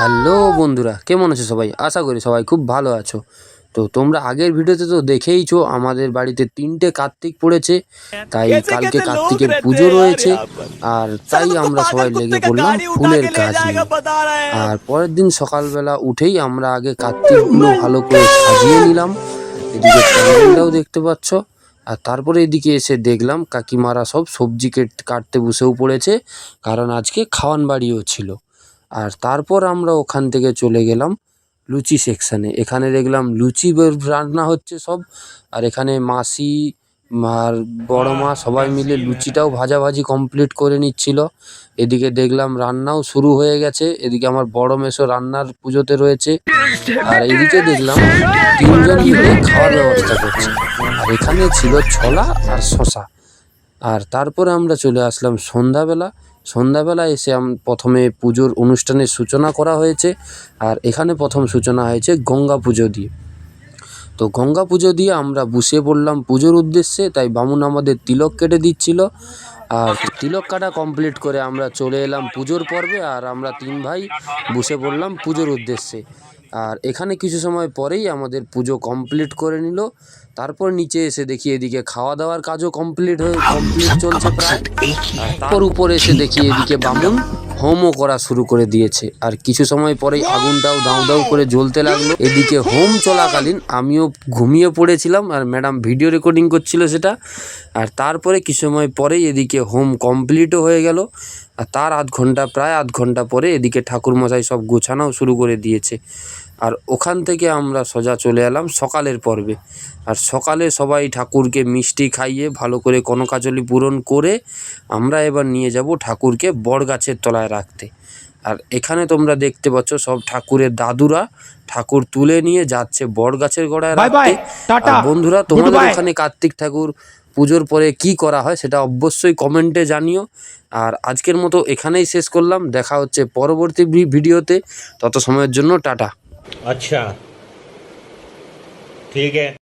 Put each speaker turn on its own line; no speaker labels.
Hello বন্ধুরা কেমন আছো সবাই? আশা করি সবাই খুব ভালো আছো। তো তোমরা আগের ভিডিওতে তো দেখেইছো আমাদের বাড়িতে তিনটে কার্তিক পড়েছে তাই কালকে কার্তিকের পুজো রয়েছে। আর তাই আমরা সবাই লেগে পড়লাম ফুলের কাজ। নিয়ে আর পরের দিন সকালবেলা উঠেই আমরা আগে কার্তিকগুলো ভালো করে সাজিয়ে নিলাম। এদিকে প্যান্ডেলটাও দেখতে পাচ্ছ। আর তারপরে এদিকে এসে দেখলাম কাকিমারা সব সবজি কেট- কাটতে বসেও পড়েছে কারণ আজকে খাওয়ান বাড়িও ছিল। আর তারপর আমরা ওখান থেকে চলে গেলাম লুচি সেকশানে এখানে দেখলাম লুচি রান্না হচ্ছে সব। আর এখানে মাসি আর বড় মা সবাই মিলে লুচিটাও ভাজাভাজি কমপ্লিট করে নিচ্ছিল। এদিকে দেখলাম রান্নাও শুরু হয়ে গেছে। এদিকে আমার বড় মেসো রান্নার পুজোতে রয়েছে। আর এদিকে দেখলাম তিনজন মিলে খাওয়ার ব্যবস্থা করছে। আর এখানে ছিল ছোলা আর শশা আর তারপরে আমরা চলে আসলাম সন্ধ্যাবেলা। সন্ধ্যাবেলা এসে প্রথমে পুজোর অনুষ্ঠানের সূচনা করা হয়েছে আর এখানে প্রথম সূচনা হয়েছে গঙ্গা পুজো দিয়ে। তো গঙ্গা পুজো দিয়ে আমরা বসে পড়লাম পুজোর উদ্দেশ্যে, তাই বামুন আমাদের তিলক কেটে দিচ্ছিল। আর তিলক কাটা কমপ্লিট করে আমরা চলে এলাম পুজোর পর্বে আর আমরা তিন ভাই বসে পড়লাম পুজোর উদ্দেশ্যে। আর এখানে কিছু সময় পরেই আমাদের পুজো কমপ্লিট করে নিল। তারপর নিচে এসে দেখি এদিকে খাওয়া দাওয়ার কাজও কমপ্লিট হয়ে কমপ্লিট চলছে প্রায়। তারপর উপরে এসে দেখি এদিকে বামুন হোমও করা শুরু করে দিয়েছে। আর কিছু সময় পরেই আগুনটাও দাউ দাউ করে জ্বলতে লাগল। এদিকে হোম চলাকালীন আমিও ঘুমিয়ে পড়েছিলাম। আর ম্যাডাম ভিডিও রেকর্ডিং করছিল সেটা। আর তারপরে কিছু সময় পরেই এদিকে হোম কমপ্লিটও হয়ে গেল। আর তার আধ ঘণ্টা প্রায় আধ ঘণ্টা পরে এদিকে ঠাকুরমশাই সব গোছানোও শুরু করে দিয়েছে। আর ওখান থেকে আমরা সোজা চলে এলাম সকালের পর্বে। আর সকালে সবাই ঠাকুরকে মিষ্টি খাইয়ে ভালো করে কনকাজলি পূরণ করে আমরা এবার নিয়ে যাব ঠাকুরকে বট গাছের তলায় রাখতে। আর এখানে তোমরা দেখতে পাচ্ছ সব ঠাকুরের দাদুরা ঠাকুর তুলে নিয়ে যাচ্ছে বট গাছের গোড়ায় রাখতে। বন্ধুরা তোমাদের ওখানে কার্তিক ঠাকুর পুজোর পরে কি করা হয় সেটা অবশ্যই কমেন্টে জানিও। আর আজকের মতো এখানেই শেষ করলাম। দেখা হচ্ছে পরবর্তী ভিডিওতে। তত সময়ের জন্য টাটা।
আচ্ছা। ঠিক আছে।